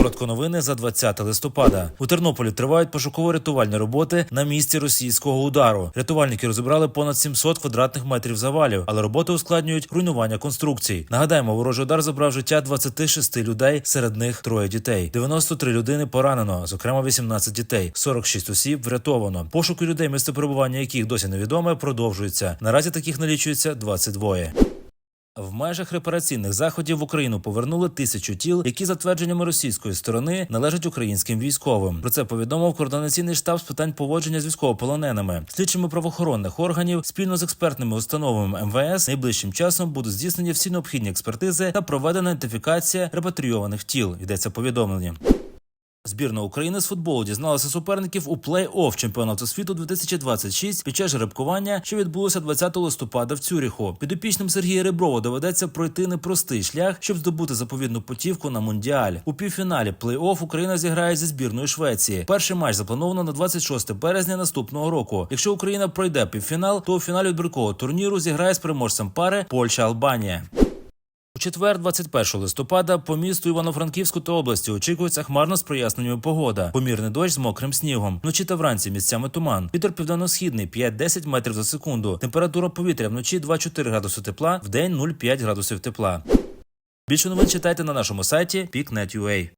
Коротко новини за 20 листопада. У Тернополі тривають пошуково-рятувальні роботи на місці російського удару. Рятувальники розібрали понад 700 квадратних метрів завалів, але роботи ускладнюють руйнування конструкцій. Нагадаємо, ворожий удар забрав життя 26 людей, серед них троє дітей. 93 людини поранено, зокрема 18 дітей, 46 осіб врятовано. Пошуки людей, місце перебування яких досі невідоме, продовжуються. Наразі таких налічується 22. В межах репараційних заходів в Україну повернули тисячу тіл, які за твердженнями російської сторони належать українським військовим. Про це повідомив координаційний штаб з питань поводження з військовополоненими. Слідчими правоохоронних органів спільно з експертними установами МВС найближчим часом будуть здійснені всі необхідні експертизи та проведена ідентифікація репатрійованих тіл. Йдеться повідомлення. Збірна України з футболу дізналася суперників у плей-офф чемпіонату світу 2026 під час жеребкування, що відбулося 20 листопада в Цюріху. Підопічним Сергія Реброва доведеться пройти непростий шлях, щоб здобути заповідну путівку на мундіаль. У півфіналі плей-офф Україна зіграє зі збірною Швеції. Перший матч заплановано на 26 березня наступного року. Якщо Україна пройде півфінал, то у фіналі відбіркового турніру зіграє з переможцем пари Польща-Албанія. У четвер, 21 листопада, по місту Івано-Франківську та області очікується хмарно з проясненнями погода. Помірний дощ з мокрим снігом. Вночі та вранці місцями туман. Вітер південно-східний 5-10 метрів за секунду. Температура повітря вночі 2-4 градуси тепла, вдень 0,5 градусів тепла. Більше новин читайте на нашому сайті peaknet.ua.